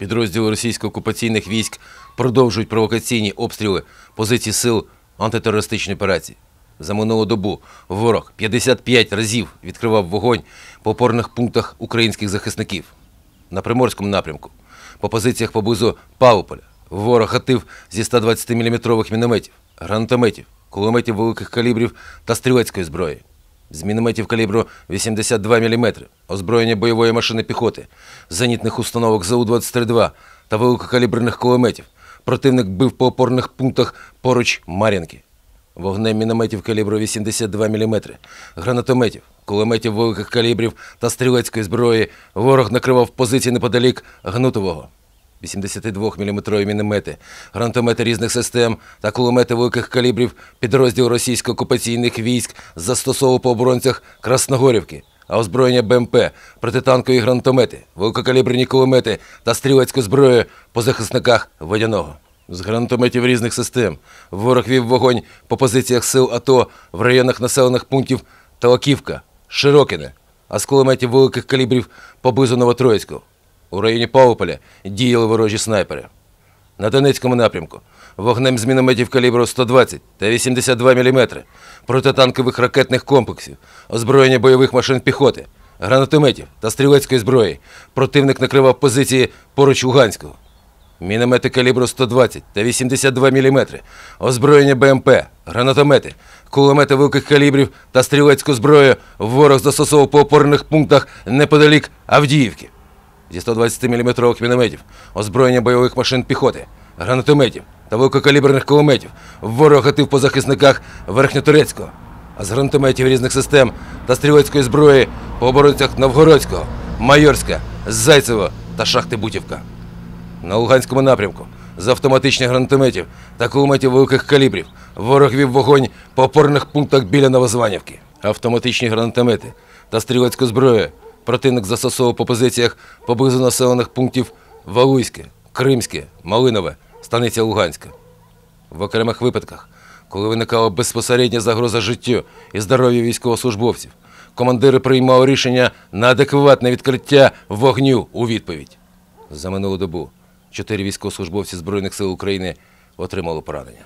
Підрозділи російсько-окупаційних військ продовжують провокаційні обстріли позицій сил антитерористичної операції. За минулу добу ворог 55 разів відкривав вогонь по опорних пунктах українських захисників. На Приморському напрямку, по позиціях поблизу Павлополя, ворог гатив зі 120-мм мінометів, гранатометів, кулеметів великих калібрів та стрілецької зброї. З мінометів калібру 82 мм, озброєння бойової машини піхоти, зенітних установок ЗУ-23-2 та великокаліберних кулеметів. Противник бив по опорних пунктах поруч Мар'їнки. Вогнем мінометів калібру 82 мм, гранатометів, кулеметів великих калібрів та стрілецької зброї ворог накривав позиції неподалік Гнутового. 82-мм міномети, гранатомети різних систем та кулемети великих калібрів підрозділ російсько-окупаційних військ застосовував по оборонцях Красногорівки, а озброєння БМП, протитанкові гранатомети, великокаліберні кулемети та стрілецьку зброю по захисниках водяного. З гранатометів різних систем ворог вів вогонь по позиціях сил АТО в районах населених пунктів Талаківка, Широкине, а з кулеметів великих калібрів поблизу Новотроїцького. У районі Павлополя діяли ворожі снайпери. На Донецькому напрямку вогнем з мінометів калібру 120 та 82 мм, протитанкових ракетних комплексів, озброєння бойових машин піхоти, гранатометів та стрілецької зброї противник накривав позиції поруч Луганського. Міномети калібру 120 та 82 мм, озброєння БМП, гранатомети, кулемети великих калібрів та стрілецьку зброю ворог застосовував по опорних пунктах неподалік Авдіївки. Зі 120-мм мінометів, озброєння бойових машин піхоти, гранатометів та великокаліберних кулеметів ворог гатив по захисниках Верхньотурецького, а з гранатометів різних систем та стрілецької зброї по оборонцях Новгородського, Майорська, Зайцево та шахти Бутівка. На Луганському напрямку з автоматичних гранатометів та кулеметів великих калібрів ворог вів вогонь по опорних пунктах біля Новозванівки. Автоматичні гранатомети та стрілецьку зброю противник застосовував по позиціях поблизу населених пунктів Валуйське, Кримське, Малинове, Станиця Луганська. В окремих випадках, коли виникала безпосередня загроза життю і здоров'ю військовослужбовців, командири приймали рішення на адекватне відкриття вогню у відповідь. За минулу добу чотири військовослужбовці Збройних сил України отримали поранення.